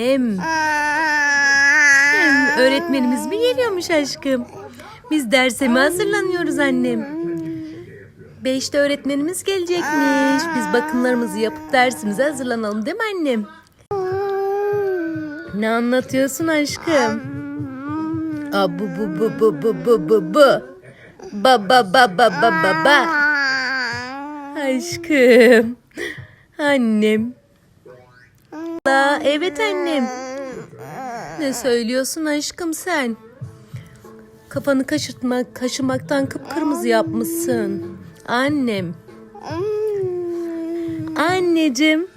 Hem. Hem öğretmenimiz mi geliyormuş aşkım? Biz derse mi hazırlanıyoruz annem? Beşte öğretmenimiz gelecekmiş. Biz bakımlarımızı yapıp dersimize hazırlanalım değil mi annem? Ne anlatıyorsun aşkım? Abu bu bu bu bu bu bu bu. Ba ba ba ba ba ba ba. Aşkım. Annem La, evet annem. Ne söylüyorsun aşkım sen? Kafanı kaşırtmak, kaşımaktan kıpkırmızı yapmışsın. Annem. Anneciğim.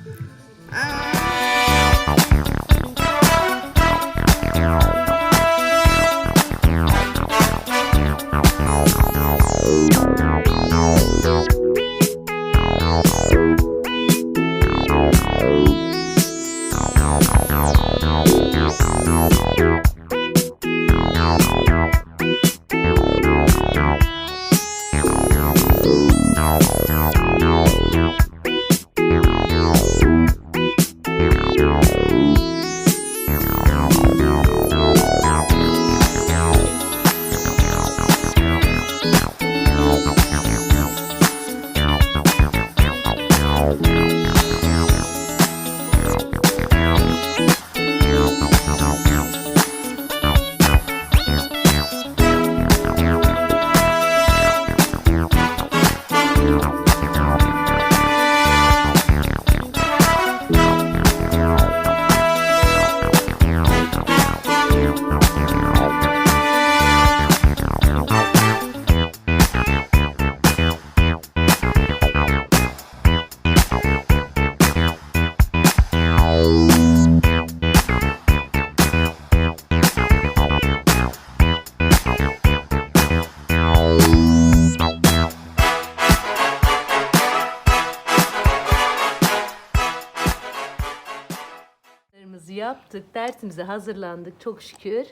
Dersimizi yaptık, dersimize hazırlandık çok şükür.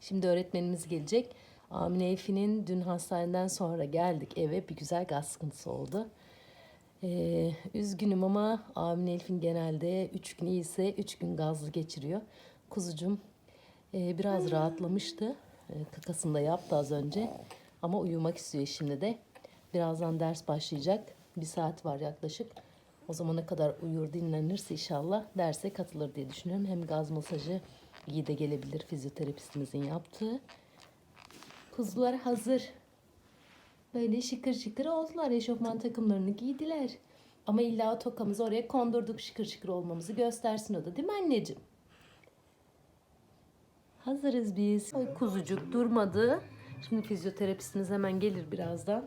Şimdi öğretmenimiz gelecek. Amine Efi'nin dün hastaneden sonra geldik eve. Bir güzel gaz sıkıntısı oldu. Ee, üzgünüm ama Amine Elif'in genelde 3 gün iyiyse 3 gün gazlı geçiriyor. Kuzucum e, biraz rahatlamıştı. E, kakasını da yaptı az önce. Ama uyumak istiyor şimdi de. Birazdan ders başlayacak. Bir saat var yaklaşık. O zamana kadar uyur dinlenirse inşallah derse katılır diye düşünüyorum. Hem gaz masajı iyi de gelebilir fizyoterapistimizin yaptığı. Kuzular hazır. Böyle şıkır şıkır oldular. Eşofman takımlarını giydiler. Ama illa tokamızı oraya kondurduk şıkır şıkır olmamızı göstersin o da değil mi anneciğim? Hazırız biz. Oy kuzucuk durmadı. Şimdi fizyoterapistimiz hemen gelir birazdan.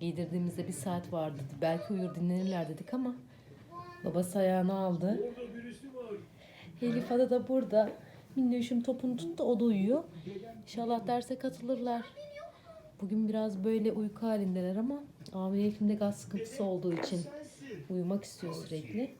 Giydirdiğimizde bir saat vardı. Belki uyur dinlenirler dedik ama babası ayağını aldı. Elif Ada da burada. Minnoşum topunu tuttu o da uyuyor. İnşallah derse katılırlar. Bugün biraz böyle uyku halindeler ama de gaz sıkıntısı olduğu için uyumak istiyor sürekli.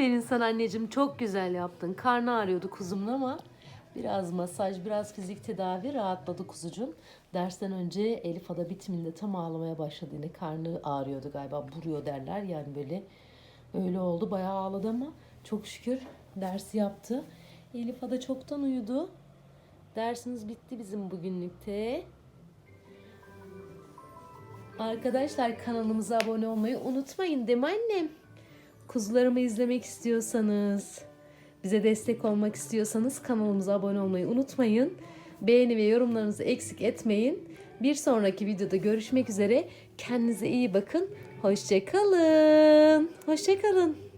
Aynen anneciğim çok güzel yaptın. Karnı ağrıyordu kuzumun ama biraz masaj, biraz fizik tedavi rahatladı kuzucuğum. Dersten önce Elif Ada bitiminde tam ağlamaya başladı yine. Karnı ağrıyordu galiba. Buruyor derler yani böyle. Öyle oldu. Bayağı ağladı ama çok şükür dersi yaptı. Elif Ada çoktan uyudu. Dersimiz bitti bizim bugünlükte. Arkadaşlar kanalımıza abone olmayı unutmayın değil mi annem? Kuzularımı izlemek istiyorsanız, bize destek olmak istiyorsanız kanalımıza abone olmayı unutmayın. Beğeni ve yorumlarınızı eksik etmeyin. Bir sonraki videoda görüşmek üzere. Kendinize iyi bakın. Hoşçakalın. Hoşçakalın.